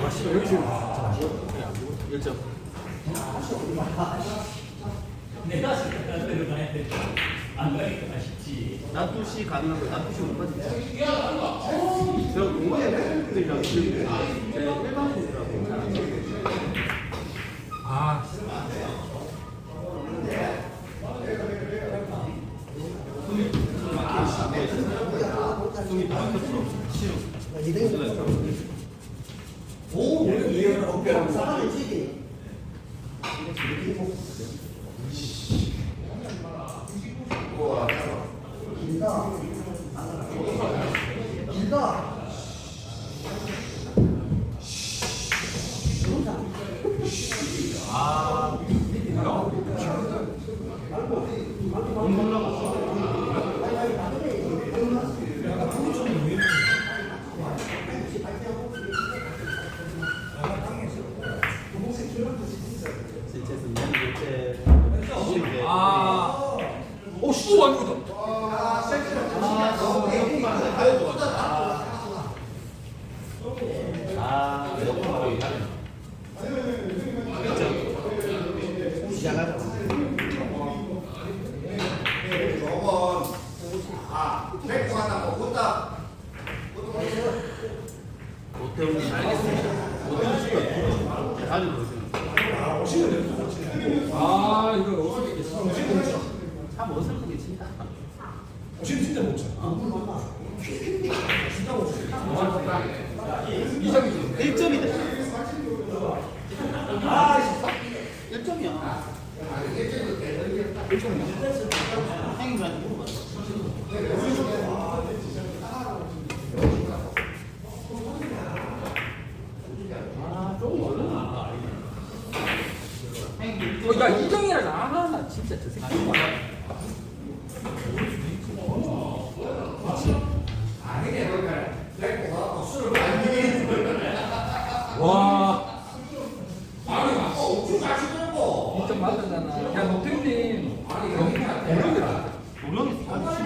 아씨 여기 지금 자, 1점. 내가 생각하는 대로 가야 돼. 안 가니까 쉽지. 낮두시 가능한 거 낮두시 못 빠지. 제가 공부해 팬들이랑 지금 제 일반 팬들하고 잘안 아 숨이 다 막혔어. 쉬우. 어깨랑 사단계 찌개. 길다. 길다. 진짜 승리하는 게 이제 아. 오, 씨, 안 죽었다. 아, 몇번 하고 있다는. 시작하자. 오태훈이 알겠습니다. 오태훈 씨가 가지고 있습니다. 아, 이거 어떻게 됐어? 참 어설프게 친다. 오신 진짜 못 쳐. 이상이지. Thank you.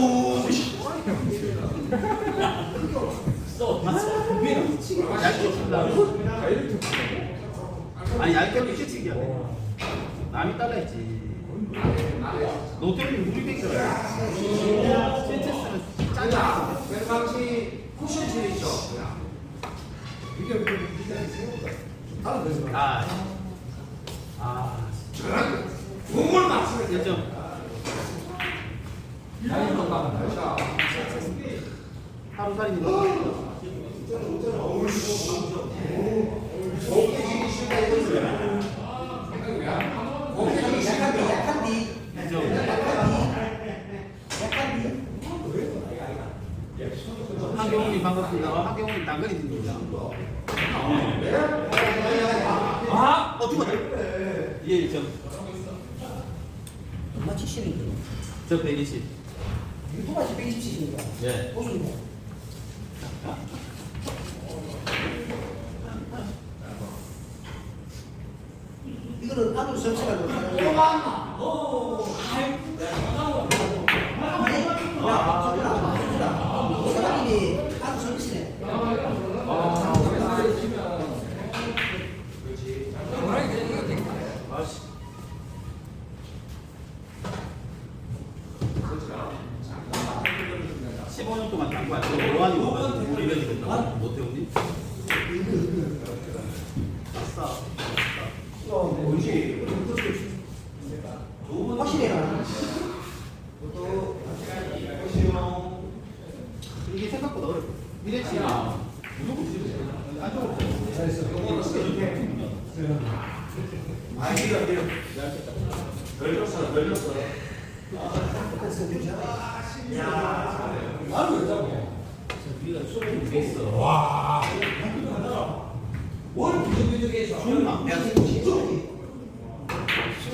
어우? 아니 얇게 실책이야 남이 따라했지 노태우님 우리 뱅이잖아 실체스는 짜자 아, 아, 공을 맞추면 1점. 암살이 한경훈님 반갑습니다. 한경훈님 당근입니다. 아, 어 죽었다. 예, 예, 저, 얼마 치시는 거예요? 저 120. 유도가 120cc니까. 예. 보수입니다. 15년 동안 당구할 때 로안이 뭐가 우리 왜 이랬나? 못해 언니? 아싸.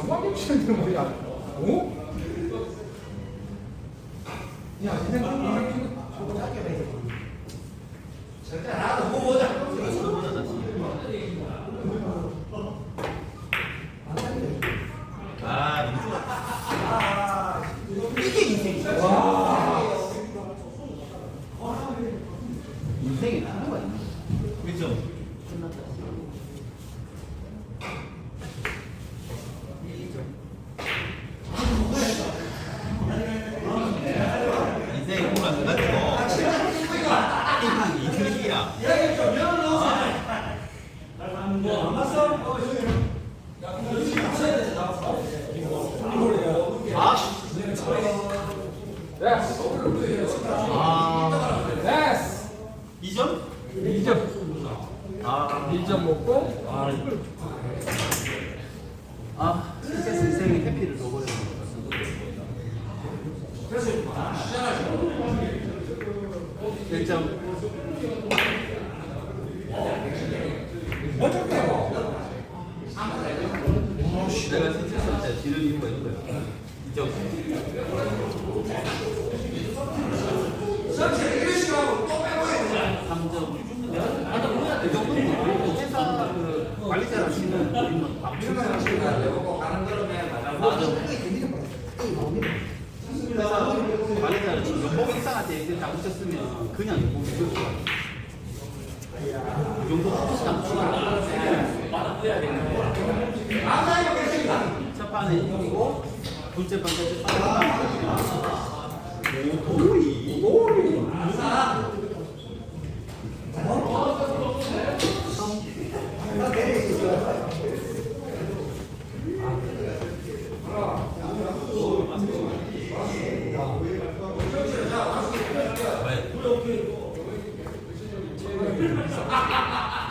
가방이 시는데 뭐야? 어? 야, 니네 아, 됐어. 2점? 2점. 아, 2점 먹고. 아, 둘째 방까지 빠져나가거든요. 아, 네.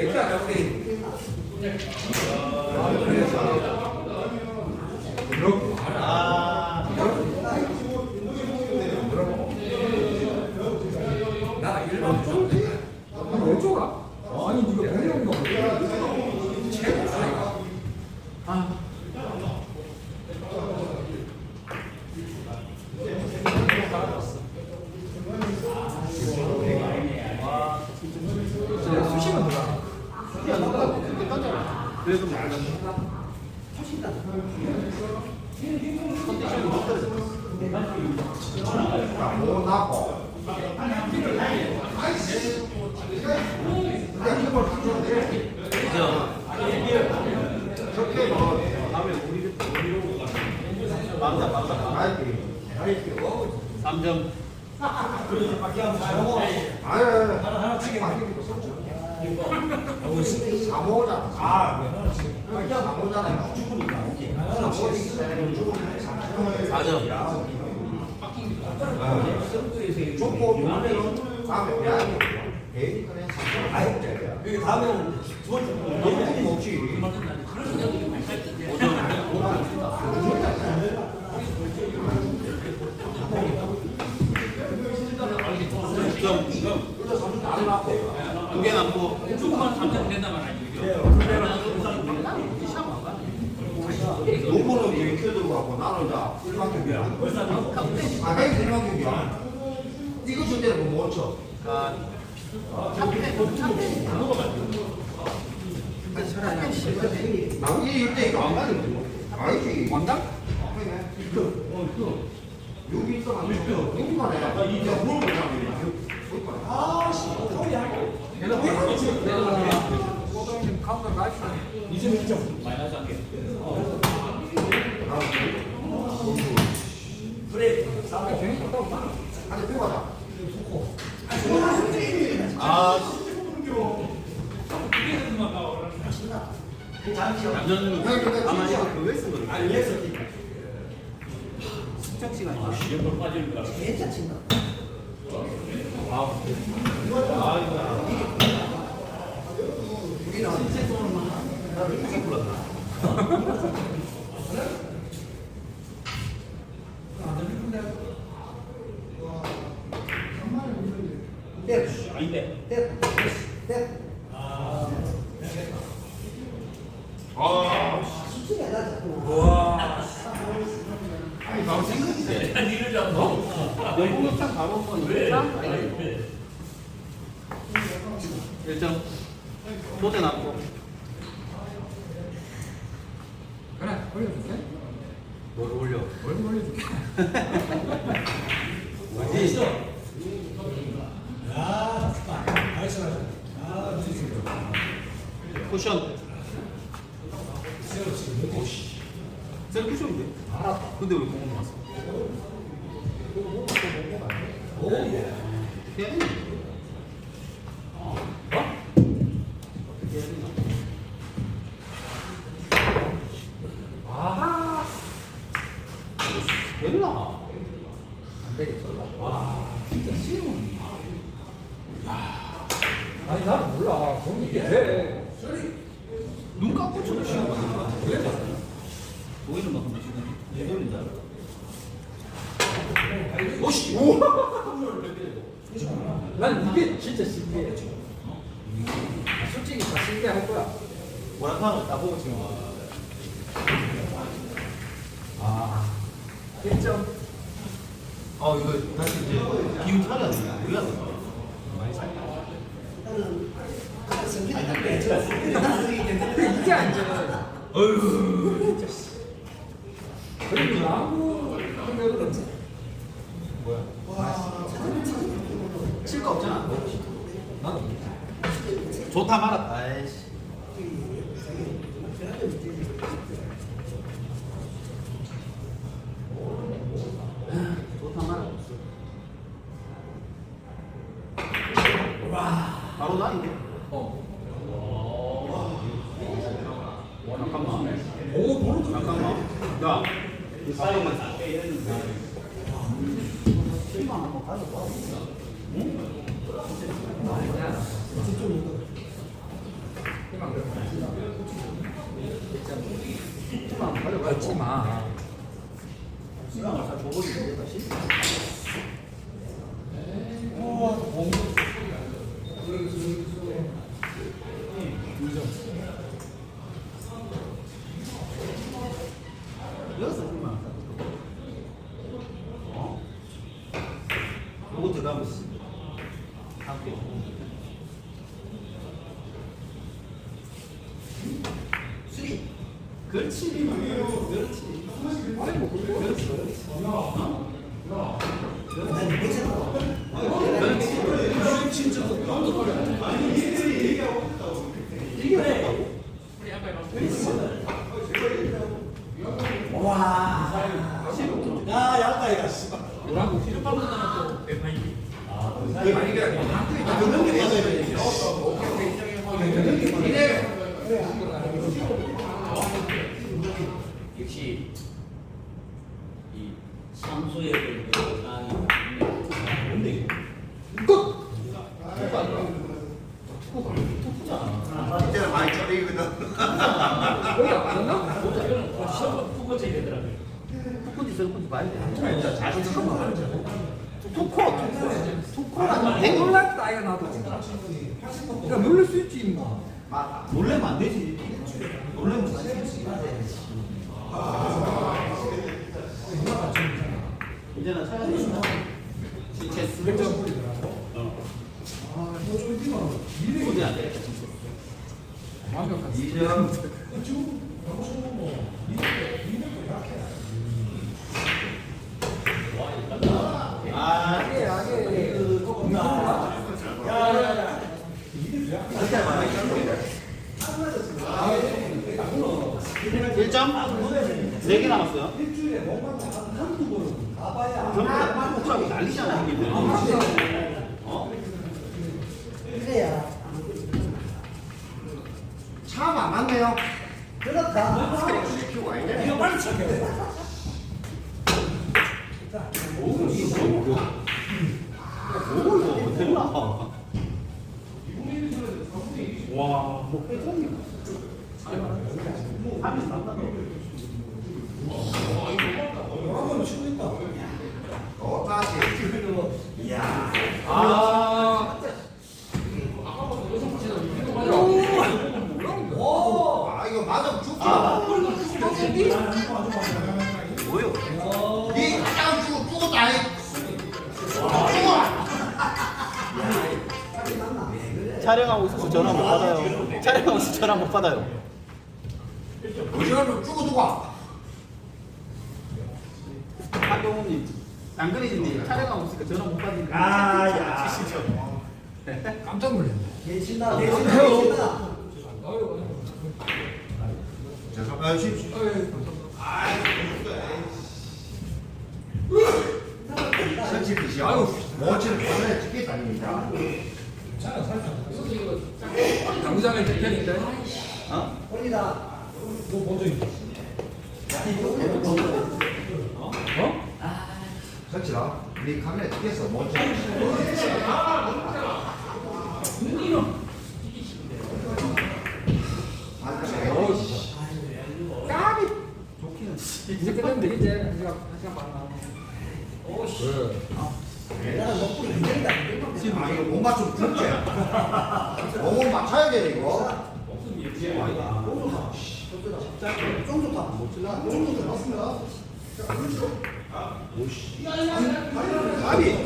잡았대. 맥주 안 잡았대. 이렇게 나 일반 잡았대. 아니 왜 쪼가? 아니 네가 공룡인가 보다. 최고 사이가. 진짜 수시면 들어가. 그래도 말한다. 못 나고. 근데 이걸 가져오는데 2점. 저렇게 뭐 다음에 우리 우리로 맞다 맞다. 아이디 아이디 어 3점. 아예 하나 하나 치게. 사모잖아. 4점. 좋고 요즘에는 다음에 너무 먹지. 6점. 두개 남고. 조금만 잠깐 된다만 아니죠. 요거는 이렇게 들어가고 나는 자 일반 경기야. 아, 해 일반 경기야. 이거 줄 때는 뭐 쳐? 가. 나 이게 일대 이거 안 가는 거지. 아니지. 원당? 여기 있어 가지고 여기만 해. 이제 뭘 보자고. 아, 씨. 내가 2점 1점 마이너스 한 개. 그래. 아니 빼봐라. 아. 남자는 형 근데 진짜 왜쓴 거야? 아니 왜 쓴? 됐어. 아닌데. 됐어. 됐어. 와. 아니 바로 생각이 돼. 니를 잡고. 연봉협상 바로 한번 왜? 왜? 1점. 소대 남고. 그래 올려줄게. 뭘 올려? 얼굴 올려줄게. 뭐지? 쿠션. 오씨. 셀 쿠션인데? 알았다. 근데 왜 공원 왔어? 어떻게 해야 되나? 어? 어떻게 해야 되나? 아. 됐나? 안 되겠어. 와. 진짜 싫은. 아니 나는 몰라. 공이 이게 돼. 눈 감고 쳐도 시간 맞는 거 같아. 보이는 만큼 시간이 내 돌린다. 오씨! 난 이게 진짜 신기해. 솔직히 다 신기할 거야. 뭐라카노 나보고 지금 와. 아. 1점. 어 이거 다시 이제 기운 차려야 돼. 우리가 이게 안 돼. 어휴. 그리고 야구 하면은 칠거 없잖아. 나도 좋다 말았다. 와, 바로 나인데. 어. 잠깐만. 오 바로 들어. 잠깐만. 야, 걷지 마. 시간을 잘 줘버리는데 다시. 여기서 얼마? 어? 요거 들어가면 있어. 함께. 수리. 그렇지. 그렇지. 아니 뭐 그렇게 그렇지. 그렇지. 어? 진짜 나도 그래. 이게 뭐라고? 와. 야, 야다 이거 씨. 뭐라고 필요 또 배파이기. 역시 이 상소의 그 상황이 뭔데 이거? 끝. 이제는 많이 처리거든. 거기 안? 이거는 시험 두 번째 되더라고요. 있는 거 말이야. 투코, 투코. 투코라는 데 놀랐다 이거 나도. 그러니까 놀랄 수 있지 뭐. 놀래면 안 되지. 놀래면 1점? 4개 남았어요. 일주일에 뭔가 한국으로 가봐야 전부 다 난리잖아, 형님들. 어? 그래야. 차가 맞네요. 그렇다. 시키고 아니냐? 이거 빨리 쳐요. 오, 이거 전화 못 받아요. 촬영하고 있어서 전화 못 받아요. 어지간하면 죽어 죽어. 한동훈님, 장근희님 촬영하고 있으니까 전화 못 받으니까. 아, 야. 치시죠. 깜짝 놀랐네. 계신다. 아유, 죄송합니다. 쉬십시오. 선치 드시오. 모치는 편에 찍겠다 아닙니까? 당구장에 대편인데. 어? 뭐본적 있어? 어? 선치라. 네 카메라 찍겠어. 모치. 까비. 이제 끝내면 되겠지. 한 시간 한 시간 반 남. 오씨. 아, 이거 못 맞추면 죽지. 몸을 맞춰야 돼, 이거. 가비.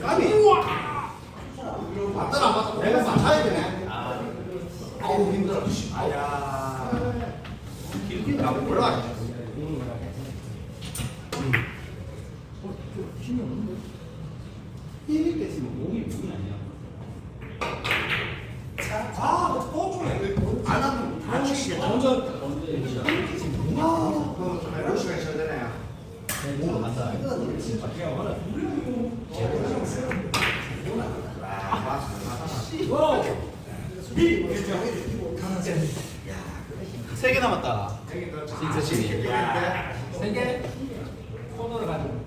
가비. 맞더라, 내가 맞아야 되네. 아우 힘들어. 아야. 길게 가고 올라가. 힘이 깨지면 몸이 몸이 아니야. 아, 또 주네. 안 하면 다치겠다. 먼저 몇 시간 있어야 되나요? 몸으로 간다. 아, 맞습니다. 세 개 남았다. 진짜 신이. 세개 코너를 가지고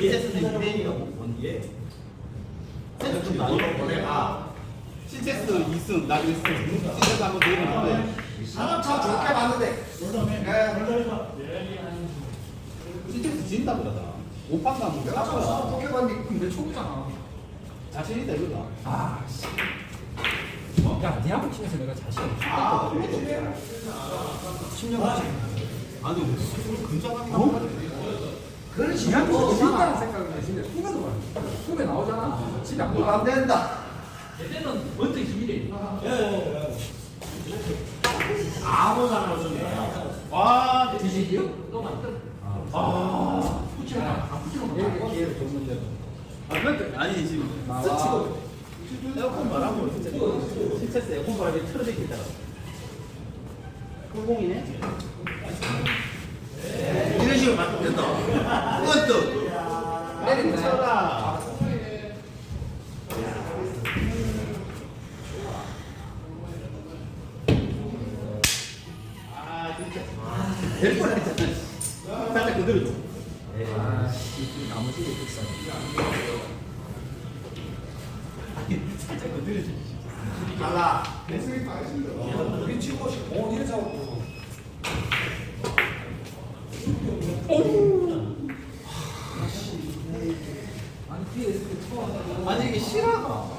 이제스는 2대1이라고 원기에. 신체스 2승, 나중에 승. 신체스 한번. 사람 참 좋게 봤는데. 신체스 진다 그러다. 오판 가면 내가 참 좋게 봤는데. 내 초보잖아 자신 있다 이거다. 아 씨. 야, 니하고 팀에서 내가 자신 없어. 아, 10년 아니, 근자감이 너무 그렇지. 니하고 어, 팀다는 생각은 진짜 후배도 말. 후배 나오잖아. 집에 안 가. 안 된다. 얘는 먼저 힘이 돼. 아무 상관 없습니다. 와, 뒤지기요? 또 만들. 아. 붙이면 안 붙이면 못 기회를 줬는데도. 아, 그러니까 아니 지금 스치고 에어컨 바람으로 진짜 신체스 에어컨 바람이 틀어지게 있다. 꿀공이네. 이런 식으로 바꾸면 된다. 이것도. 때린다. 미쳐라. 아 진짜. 될 뻔했잖아. 살짝 그대로 줘. 아, 씨, 나머지도 비싸. 살짝 그대로 줘. 달라. 우리 치고 싶어. 어, 이래 잡고. 아니, 뒤에 있을 때 처음. 아니 이게 실화가. 어,